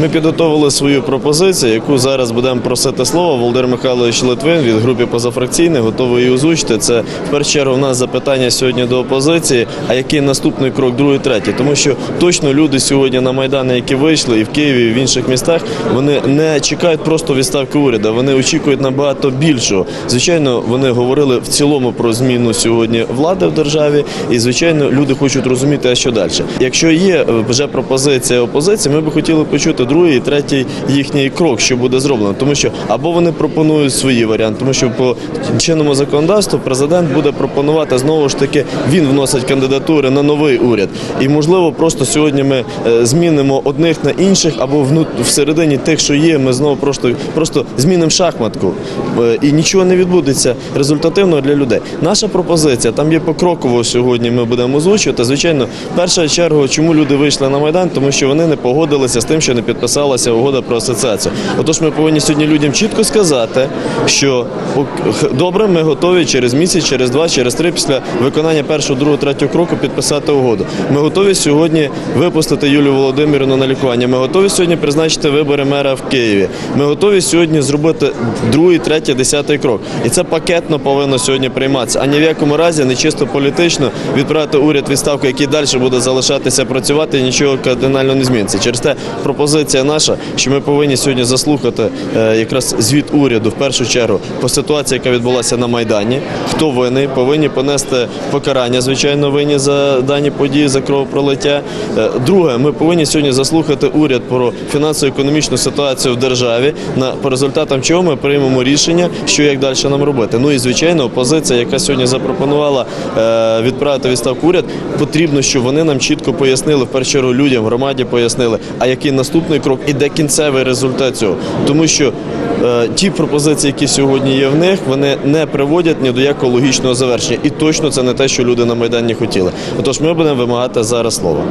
Ми підготовили свою пропозицію, яку зараз будемо просити слово. Володимир Михайлович Литвин від групи позафракційних готовий її озвучити. Це в першу чергу в нас запитання сьогодні до опозиції. А який наступний крок, другий, третій? Тому що точно люди сьогодні на майдани, які вийшли, і в Києві, і в інших містах, вони не чекають просто відставки уряду. Вони очікують набагато більшого. Звичайно, вони говорили в цілому про зміну сьогодні влади в державі, і звичайно, люди хочуть розуміти, а що далі. Якщо є е, вже пропозиція опозиції, ми би хотіли почути другий і третій їхній крок, що буде зроблено. Тому що або вони пропонують свої варіанти, тому що по чинному законодавству президент буде пропонувати знову ж таки, він вносить кандидатури на новий уряд. І можливо, просто сьогодні ми е, змінимо одних на інших, або всередині тих, що є, ми знову просто, просто змінимо шахматку. Е, І нічого не відбудеться результативного для людей. Наша пропозиція там є покроково сьогодні. Ми будемо озвучувати. Звичайно, перша черга, чому люди вийшли на майдан, тому що вони не погодилися з тим, що не підписалася угода про асоціацію. Отож, ми повинні сьогодні людям чітко сказати, що добре, ми готові через місяць, через два, через три після виконання першого, другого, третього кроку підписати угоду. Ми готові сьогодні випустити Юлію Володимирівну на лікування. Ми готові сьогодні призначити вибори мера в Києві. Ми готові сьогодні зробити другий, третій, десятий крок. І це пакетно повинно сьогодні прийматися. А ні в якому разі не чисто політично відправити уряд відставку, який далі буде залишатися працювати, і нічого кардинально не зміниться. Через те пропозиція наша, що ми повинні сьогодні заслухати е, якраз звіт уряду в першу чергу по ситуації, яка відбулася на майдані. Хто винний, повинні понести покарання, звичайно, винні за дані події, за кровопролиття. Е, Друге, ми повинні сьогодні заслухати уряд про фінансово-економічну ситуацію в державі, на по результатам чого ми приймемо рішення, що як далі нам робити. Ну і звичайно, опозиція, яка сьогодні запропонувала е, відправити відставку уряд, потрібно, щоб вони нам чітко пояснили в першу чергу людям, громаді пояснили, а який наступний крок і де кінцевий результат цього. Тому що е, ті пропозиції, які сьогодні є в них, вони не приводять ні до якого логічного завершення. І точно це не те, що люди на майдані хотіли. Отож, ми будемо вимагати зараз слова.